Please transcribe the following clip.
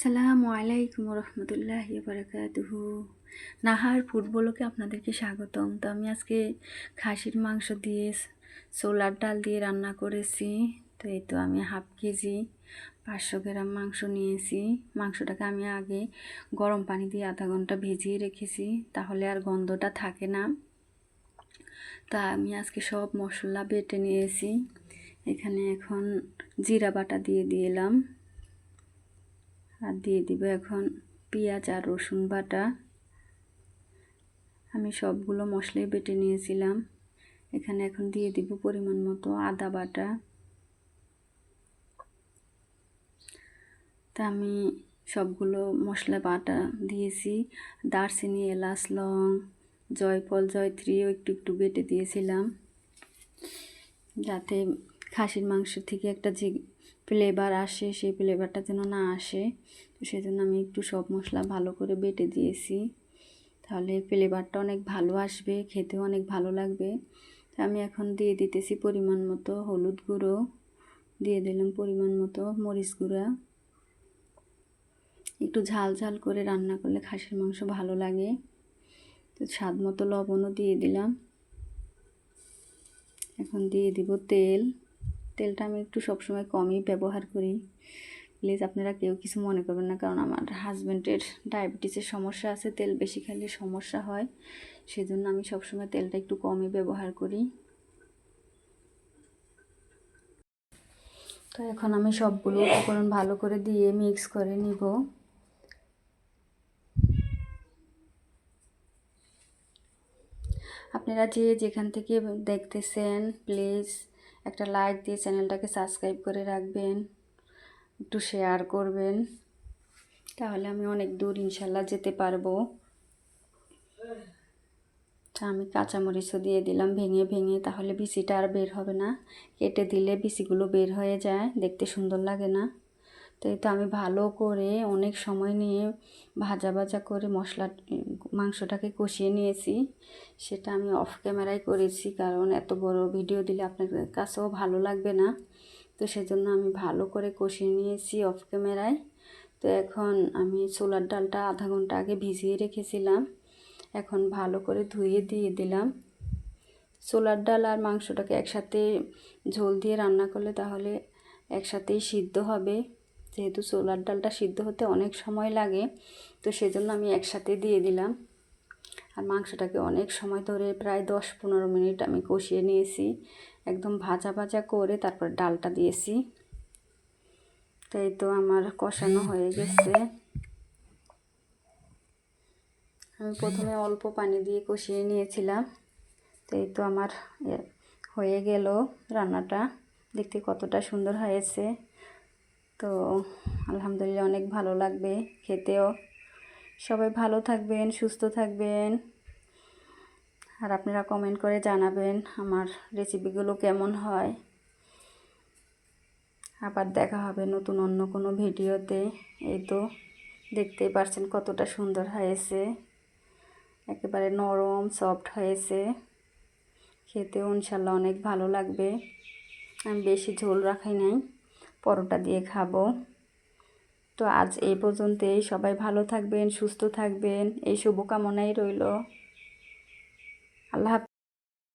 আসসালামু আলাইকুম রহমতুল্লাহ বারাকাতুহু নাহার ফুটবলকে আপনাদেরকে স্বাগতম। তো আমি আজকে খাসির মাংস দিয়ে সোলার ডাল দিয়ে রান্না করেছি। তো এই তো আমি হাফ কেজি পাঁচশো গ্রাম মাংস নিয়েছি। মাংসটাকে আমি আগে গরম পানি দিয়ে আধা ঘণ্টা ভিজিয়ে রেখেছি, তাহলে আর গন্ধটা থাকে না। তা আমি আজকে সব মশলা বেটে নিয়েছি। এখানে এখন জিরা বাটা দিয়ে দিলাম। আর দিয়ে দিব এখন পেঁয়াজ আর রসুন বাটা। আমি সবগুলো মশলাই বেটে নিয়েছিলাম। এখানে এখন দিয়ে দিব পরিমাণ মতো আদা বাটা। তা আমি সবগুলো মশলা বাটা দিয়েছি। দারচিনি, এলাচ, লং, জয়ফল, জয়ত্রীও একটু একটু বেটে দিয়েছিলাম। যাতে খাসির মাংস থেকে একটা যে ফ্লেভার আসে, সেই ফ্লেভারটা যেন না আসে, তো সেজন্য আমি একটু সব মশলা ভালো করে বেটে দিয়েছি। তাহলে ফ্লেভারটা অনেক ভালো আসবে, খেতেও অনেক ভালো লাগবে। আমি এখন দিয়ে দিতেছি পরিমাণ মতো হলুদ গুঁড়ো, দিয়ে দিলাম পরিমাণ মতো মরিচ গুঁড়া। একটু ঝাল ঝাল করে রান্না করলে খাসির মাংস ভালো লাগে। তো স্বাদ মতো লবণও দিয়ে দিলাম। এখন দিয়ে দিব তেল। তেলটা আমি একটু সবসময় কমই ব্যবহার করি। প্লিজ আপনারা কেউ কিছু মনে করবেন না, কারণ আমার হাজব্যান্ডের ডায়াবেটিসের সমস্যা আছে, তেল বেশি খেলে সমস্যা হয়। সেজন্য আমি সবসময় তেলটা একটু কমই ব্যবহার করি। তো এখন আমি সবগুলো উপকরণ ভালো করে দিয়ে মিক্স করে নিব। আপনারা যে যেখান থেকে দেখতেছেন, প্লিজ একটা লাইক দিয়ে চ্যানেলটাকে সাবস্ক্রাইব করে রাখবেন, একটু শেয়ার করবেন, তাহলে আমি অনেক দূর ইনশাল্লাহ যেতে পারব। আমি কাঁচামরিচও দিয়ে দিলাম, ভেঙে ভেঙে, তাহলে বিচিটা আর বের হবে না। কেটে দিলে বিচিগুলো বের হয়ে যায়, দেখতে সুন্দর লাগে না। তো এই তো আমি ভালো করে অনেক সময় নিয়ে ভাজা ভাজা করে মশলা মাংসটাকে কষিয়ে নিয়েছি। সেটা আমি অফ ক্যামেরায় করেছি কারণ এত বড় ভিডিও দিলে আপনার কাছেও ভালো লাগবে না। তো সেজন্য আমি ভালো করে কষিয়ে নিয়েছি অফ ক্যামেরায় তো এখন আমি ছোলার ডালটা আধা ঘণ্টা আগে ভিজিয়ে রেখেছিলাম। এখন ভালো করে ধুয়ে দিয়ে দিলাম। ছোলার ডাল আর মাংসটাকে একসাথে ঝোল দিয়ে রান্না করলে তাহলে একসাথেই সিদ্ধ হবে। যেহেতু ছোলার ডালটা সিদ্ধ হতে অনেক সময় লাগে, তো সেজন্য আমি একসাথে দিয়ে দিলাম। আর মাংসটাকে অনেক সময় ধরে প্রায় দশ পনেরো মিনিট আমি কষিয়ে নিয়েছি। একদম ভাজা ভাজা করে তারপর ডালটা দিয়েছি। তাই তো আমার কষানো হয়ে গেছে। আমি প্রথমে অল্প পানি দিয়ে কষিয়ে নিয়েছিলাম। তাই তো আমার হয়ে গেল রান্নাটা। দেখতে কতটা সুন্দর হয়েছে। তো আলহামদুলিল্লাহ অনেক ভালো লাগবে খেতেও। সবাই ভালো থাকবেন, সুস্থ থাকবেন। আর আপনারা কমেন্ট করে জানাবেন আমার রেসিপিগুলো কেমন হয়। আবার দেখা হবে নতুন অন্য কোনো ভিডিওতে এই তো দেখতেই পারছেন কতটা সুন্দর হয়েছে। একেবারে নরম সফট হয়েছে। খেতেও ইনশাল্লাহ অনেক ভালো লাগবে। আমি বেশি ঝোল রাখাই নাই, পরোটা দিয়ে খাব। তো আজ এই পর্যন্তই। সবাই ভালো থাকবেন সুস্থ থাকবেন। এই শুভকামনাই রইল। আল্লাহ